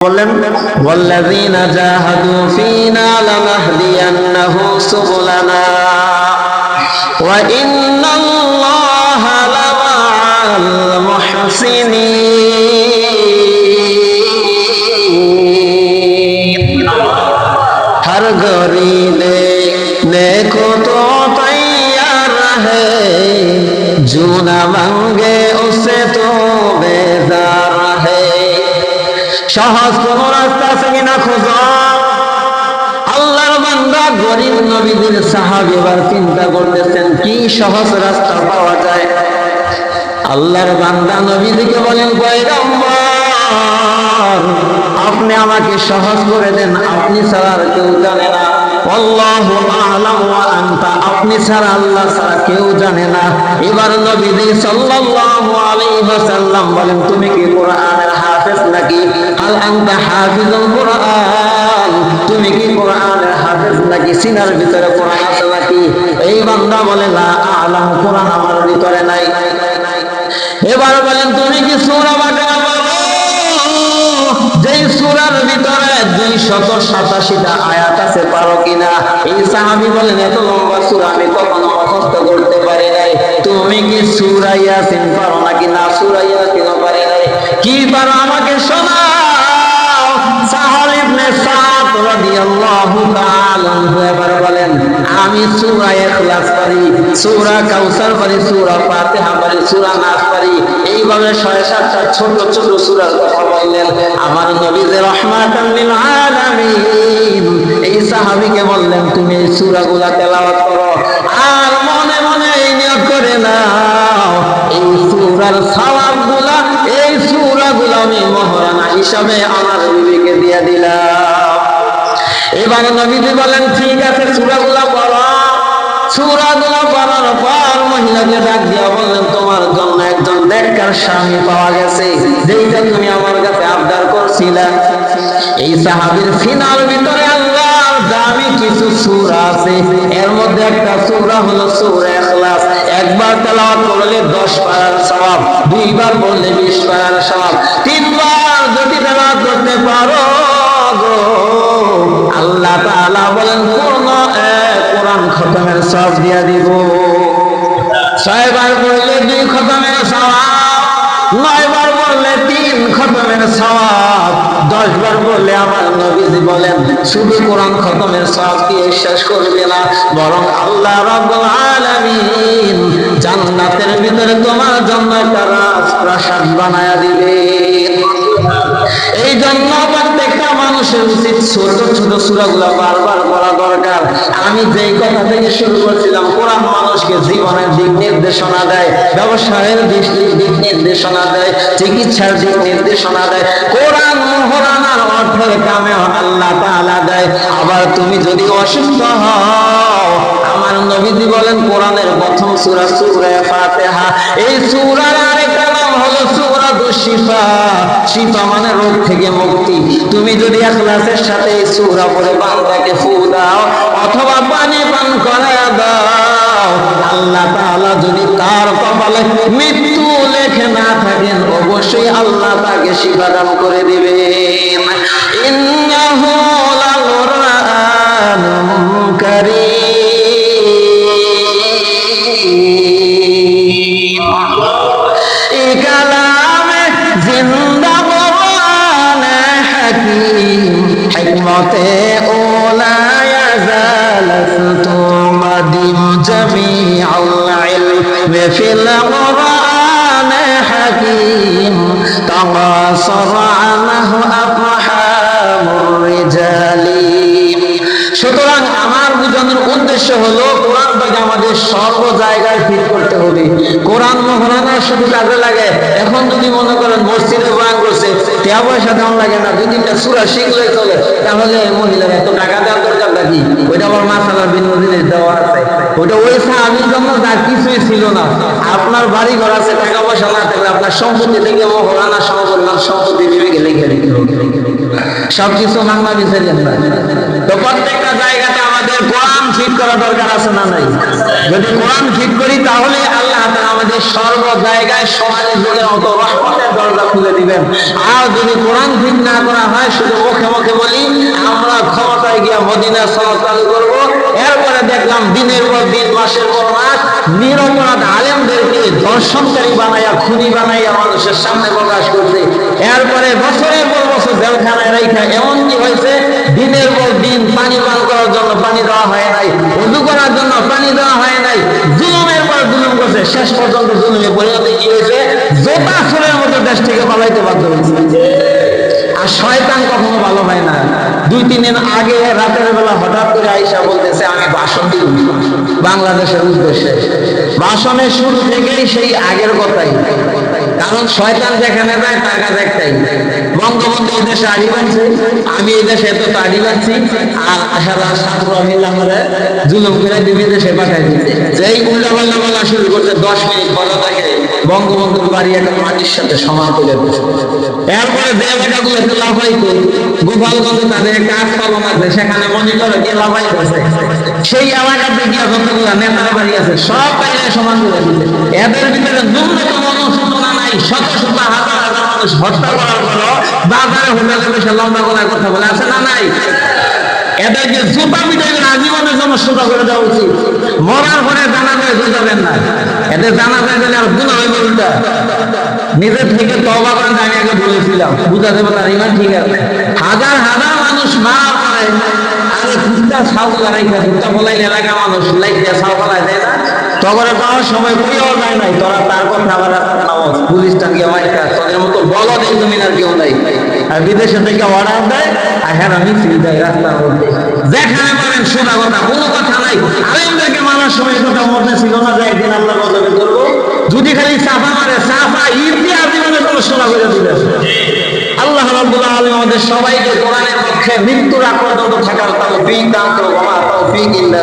বললেন ওয়াল্লাযীনা জাহাদু ফীনা লানাহদিয়ান্নাহুম সুবুলানা ওয়া ইন্নাল্লাহা লামাআল মুহসিনিন হর গরি সহজ কোন রাস্তা আছে কিনা খোঁজো। আল্লাহর বান্দা গরিব নবীদের সাহাবি এবার চিন্তা করতেছেন, কি সহজ রাস্তা পাওয়া যায়? আল্লাহর বান্দা নবীদিকে বলেন আপনি আমাকে সহজ করে দেন, আপনি ছাড়া আর কেউ জানে না। আপনি ছাড়া আল্লাহ ছাড়া কেউ জানে না। এবার সাল্লাল্লাহু আলাইহি ওয়াসাল্লাম বলেন, তুমি কি কোরআনের হাফেজ নাকি? আল আনতা হাফিজুল কোরআন। তুমি কি কোরআনের হাফেজ নাকি? সিনার ভিতরে কোরআন আছে নাকি? এই বান্দা বলে না আলাম, কোরআন আমার ভিতরে নাই। এবার বলেন, তুমি কি সূরা বাকারা যেই ভিতরে দুই শত সাতাশিটা আয়াত আছে, পারো কিনা? এই বলেন, এত লম্বা আমি কখনো মুখস্থ করতে পারি নাই। তুমি কি সূরা ইয়াসিন পারো নাকি? না, সূরা কি পারো আমাকে আমি পারি সূরা কাউসার পারি পারি পারি এইভাবে ছয় সাতটা ছোট ছোট কথা বললেন। আমার নবী যে রহমাতান লিল আলামিন। এই সাহাবীকে বললেন, তুমি এই সূরাগুলা তেলাওয়াত করো। আর মনে মনে এই করে নাও। এই সূরার সওয়াবগুলা হিসাবে আমার বিবিকে দিয়ে দিলাম। এবার নবীজি বলেন, ঠিক আছে, সূরাগুলা পড়ো। সূরাগুলা পড়ার পর মহিলাকে ডাক দিয়া বললেন, তোমার জন্য একজন নেককার স্বামী পাওয়া গেছে, যেইটা তুমি আমার কাছে আবদার করছিলে। এই সাহাবীর ফিনার ভিতরে আল্লাহর দামি কিছু সূরা আছে। এর মধ্যে একটা সূরা হলো সূরা ইখলাস। একবার তেলাওয়াত করলে 10 পারার সওয়াব, দুইবার পড়লে 20 পারার সওয়াব। পারো আল্লাহ তাআলা বলেন, কোন কোরআন খতমের সওয়াব দিয়া দিব? ছয়বার পড়লে দুই খতমের সওয়াব, নয়বার বললে তিন খতমের সওয়াব দশ বললে আমার নবীজি বলেন, শুধু কোরআন খতমের সওয়াব দিয়ে শেষ করবে না, বরং আল্লাহ রাব্বুল আলামিন জান্নাতের যেই কথা থেকে শুরু করছিলাম। কোরআন মানুষকে জীবনের দিক নির্দেশনা দেয়, ব্যবসায়ের দিক দিক নির্দেশনা দেয়, চিকিৎসার দিক নির্দেশনা দেয়, কোরআন অর্থের কামেও আল্লাহ দেয়। আবার তুমি যদি অসুস্থ হও, আমার নবীজি বলেন, কোরআনের প্রথম এই আরেকটা নাম হলো সূরা শিফা। মানে রোগ থেকে মুক্তি। তুমি যদি ইখলাসের সাথে এই সূরা পড়ে বান্দাকে ফু দাও। আল্লাহ তাআলা যদি তার কপালে মৃত্যু লেখে না থাকেন, অবশ্যই আল্লাহ তাকে শিফা দান করে দিবেন। ইন্নাহু লাকুরআনুম কারীম। في القرآن حكيم تقاصر عنه أفحام الرجال সুতরাং আমার বুঝানোর উদ্দেশ্য হলো কোরআনটাকে আমাদের সর্ব জায়গায় ফিট করতে হবে কোরআন মহারানা শুধু কাজে লাগে এখন যদি মনে করেন মসজিদে বয়ান করছে টাকা পয়সা দেওয়া লাগে না দুই তিনটা সুরা শিখলে চলে তাহলে মহিলারা এত টাকা দেওয়ার দরকার নাকি ওইটা আবার মাসালার ভিন্ন জিনিস দেওয়া আছে ওইটা ওই সাহাবির জন্য যা কিছুই ছিল না। আপনার বাড়ি ঘর আছে টাকা পয়সা না থাকলে আপনার সম্পত্তি থেকে মহলানা সমপরিমাণ সম্পত্তি বিবেকে লিখে দিতে হবে। সব কিছু মাংলা বিচারেন তো প্রত্যেকটা জায়গাতে আমাদের কোরআন ঠিক করা দরকার আছে না নাই? যদি কোরআন ঠিক করি তাহলে আল্লাহ তাআলা আমাদের সর্ব জায়গায় সমাজের যুগের মতো রহমতের দরজা খুলে দিবেন। আর যদি কোরআন ঠিক না করা হয়, শুধু মুখে মুখে বলি, আমরা ক্ষমতায় গিয়া মদিনা সালাত চালু করব। এরপরে দেখলাম দিনের পর দিন, মাসের পর মাস, নিরপরাধ আলেমদেরকে দর্শনকারী বানাইয়া, খুনি বানাইয়া মানুষের সামনে প্রকাশ করছে। এরপরে বছরের পর বছর জেলখানায় রাইখা, এমন কি হয়েছে? দিনের পর দিন পানি পান করার জন্য পানি দেওয়া হয় নাই উদু করার জন্য পানি দেওয়া হয় নাই, জুলুমের পর জুলুম করছে। শেষ পর্যন্ত জুলুমে পরিণতি সুরের মতো দেশ থেকে পালাইতে বাধ্য হয়েছে। আর শয়তান কখনো ভালো হয় না। দুই, তিন দিন আগে রাতের বেলা হঠাৎ করে আইসা বলতেছে, আমি বাসন দিব বাংলাদেশের উদ্দেশ্যে। ভাষণের শুরু থেকেই সেই আগের কথাই। কারণ শয়তান যেখানে যায়, তার কাছে একটাই। বঙ্গবন্ধু দেশে আড়ি বানছে, আমি এই দেশে এত আড়ি বানছি, আর সারা ছাত্র মিলে আমরা জুলুম করে দিবি দেশে পাঠাই দিচ্ছে। যেই উল্টা পাল্টা বলা শুরু করছে, দশ মিনিট পরে তাকে বঙ্গবন্ধুর বাড়ি একটা মাটির সাথে সমান করে দিচ্ছে। এরপরে যে একটু লাফাইতে গোপালগঞ্জে তাদের একটা আস্ফালন আছে, সেখানে মনিটরে গিয়ে লাফাইতেছে। সেই এলাকাতে গিয়ে যতগুলো নেতারা বাড়ি আছে সব বাইরে সমান করে দিচ্ছে এদের ভিতরে ন্যূনতম অনুশোচনা নাই শত শত হাজার হাজার মানুষ হত্যা করার পরও বাজারে হোটেলে বসে লম্বা গলায় কথা বলে। আছে না নাই? এদেরকে জুতা পিটাইবেন আজীবনের জন্য সোজা করে দেওয়া উচিত। মরার পরে জানা যায় জুতাবেন না। এদের জানা যায় গেলে আর গুণ হয়ে উল্টা। নিজের থেকে তবা করেন আমি আগে বলেছিলাম। বুঝাতে পারলাম ইমান ঠিক আছে? হাজার হাজার মানুষ মারা বিদেশে থেকে অর্ডার দেয়, আর হ্যাঁ রাস্তার মধ্যে। সোজা কথা, কোনো কথা নাই। মানার সময় কথা মধ্যে ছিল না যে একদিন যদি খালি সাফা মারে, সাফা ইতি আজীবনে কোনো সোজা করে দিবে আল্লাহ আলামিন আমাদের সবাইকে কোরআনের পক্ষে মৃত্যুর আগ পর্যন্ত থাকার তাও দান তাও তৌফিক ইল্লা